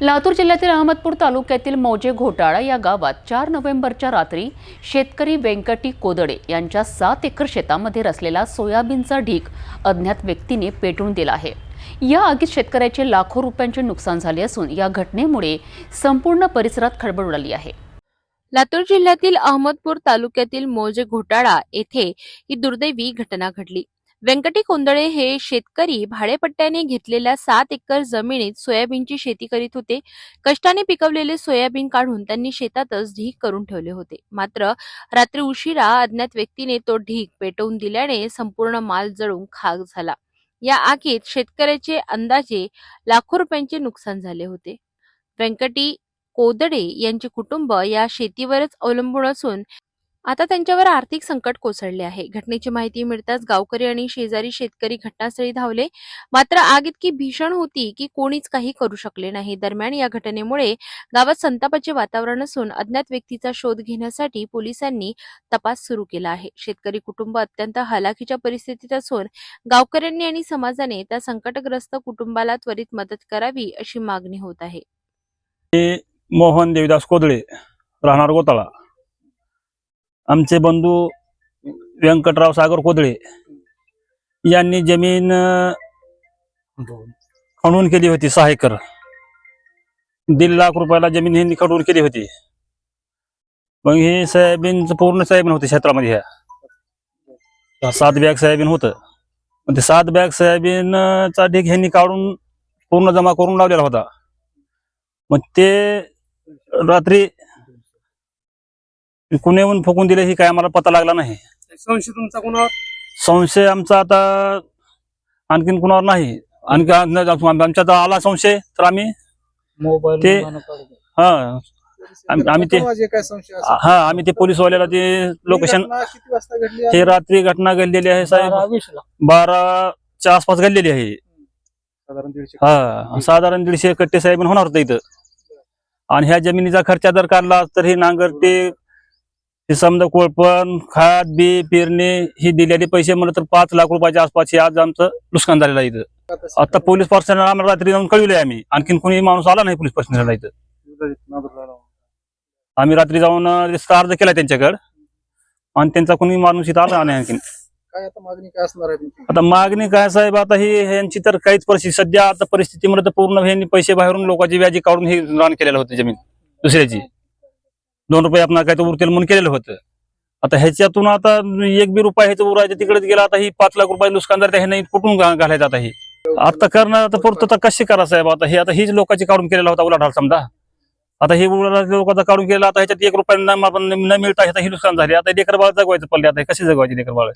लातूर जिल्ह्यातील अहमदपूर तालुक्यातील मौजे घोटाळा या गावात चार नोव्हेंबरच्या रात्री शेतकरी व्यंकटी कोदडे यांच्या सात एकर शेतामध्ये रचलेला सोयाबीनचा ढीक अज्ञात व्यक्तीने पेटून दिला आहे. या आगीत शेतकऱ्याचे लाखो रुपयांचे नुकसान झाले असून या घटनेमुळे संपूर्ण परिसरात खळबळ उडाली आहे. लातूर जिल्ह्यातील अहमदपूर तालुक्यातील मौजे घोटाळा येथे ही दुर्दैवी घटना घडली. व्यंकटी कोंदळे हे शेतकरी भाडेपट्ट्याने घेतलेल्या सात एकर जमिनीत सोयाबीनची शेती करीत होते. कष्टाने पिकवलेले सोयाबीन काढून त्यांनी शेतातच ढीक करून ठेवले होते. मात्र रात्री उशिरा अज्ञात व्यक्तीने तो ढीक पेटवून दिल्याने संपूर्ण माल जळून खाक झाला. या आगीत शेतकऱ्याचे अंदाजे लाखो रुपयांचे नुकसान झाले होते. व्यंकटी कोदडे यांचे कुटुंब या शेतीवरच अवलंबून असून आता त्यांच्यावर आर्थिक संकट कोसळले आहे. घटनेची माहिती मिळताच गावकरी आणि शेजारी शेतकरी घटनास्थळी धावले. मात्र आग इतकी भीषण होती की कोणीच काही करू शकले नाही. दरम्यान या घटनेमुळे गावात संतापाचे वातावरण असून अज्ञात व्यक्तीचा शोध घेण्यासाठी पोलिसांनी तपास सुरू केला आहे. शेतकरी कुटुंब अत्यंत हलाखीच्या परिस्थितीत असून गावकऱ्यांनी आणि समाजाने त्या संकटग्रस्त कुटुंबाला त्वरित मदत करावी अशी मागणी होत आहे. मोहन देवीदास कोदळे राहणार गोताळा. आमचे बंधू व्यंकटराव सागर कोदळे यांनी जमीन खणून केली होती सहा एकर दीड लाख रुपयाला जमीन ह्यांनी खणून केली होती. मग हे सोयाबीन पूर्ण सोयाबीन होते क्षेत्रामध्ये ह्या. सात बॅग सोयाबीन होतं. मग ते सात बॅग सोयाबीनचा ढीक ह्यांनी काढून पूर्ण जमा करून लावलेला होता. मग ते रात्री कुणी येऊन फुकून दिले ही काय आम्हाला पता लागला नाही. संशय तुमचा कोणावर? संशय आमचा आता आणखीन कुणावर नाही. आणखी आमच्या आता आला संशय तर आम्ही मोबाईल ते- हा. आम्ही- आम्ही ते- जे काय संशय असेल. हा आम्ही ते पोलीसवाल्याला ते लोकेशन ही घटना किती वाजता घडली आहे? हे रात्री घटना घडलेली आहे साहेब. बाराच्या आसपास घडलेली आहे. साधारण दीडशे हा साधारण दीडशे कट्टे साहेब होणार होतं इथं. आणि ह्या जमिनीचा खर्च जर काढला तर हे नांगर ते समजा कोळपण खात बी पेरणी ही दिलेले पैसे म्हणलं तर पाच लाख रुपयाच्या आसपास हे आज आमचं नुकसान झालेलं आहे इथं. आता पोलीस पर्सनल आम्हाला रात्री जाऊन कळविले आम्ही. आणखीन कोणी माणूस आला नाही पोलीस पर्सनलला इथं. आम्ही रात्री जाऊन अर्ज केला त्यांच्याकडे. आणि त्यांचा कोणी माणूस इथं आला नाही आणखीन. काय आता मागणी काय असणार आहे तुमची? आता मागणी काय साहेब आता ही ह्यांची तर काहीच परिस्थिती सध्या आता परिस्थितीमध्ये पूर्ण पैसे बाहेरून लोकांची व्याजी काढून हे रान केलेलं होतं जमीन. दुसऱ्याची. दोन रुपये आपण काय तर उरतील म्हणून केलेलं होतं. आता ह्याच्यातून आता एक बी रुपया ह्याचं उरायचं तिकडेच गेला आता ही पाच लाख रुपये नुकसान जर नाही कुठून घालायचं आता ही? आता करणार आता पूर्तता कशी करा साहेब? आता हे आता हीच लोकांची काढून केलेला होता उलाढाल समजा. आता हे उलाढाल लोकांचा काढून केला आता ह्याच्यात एक रुपया न मिळता ह्याचा ही नुकसान झाले. आता लेकर बाळ जगवायचं पडले आता कशी कसे जगवायचे लेकर बाळ?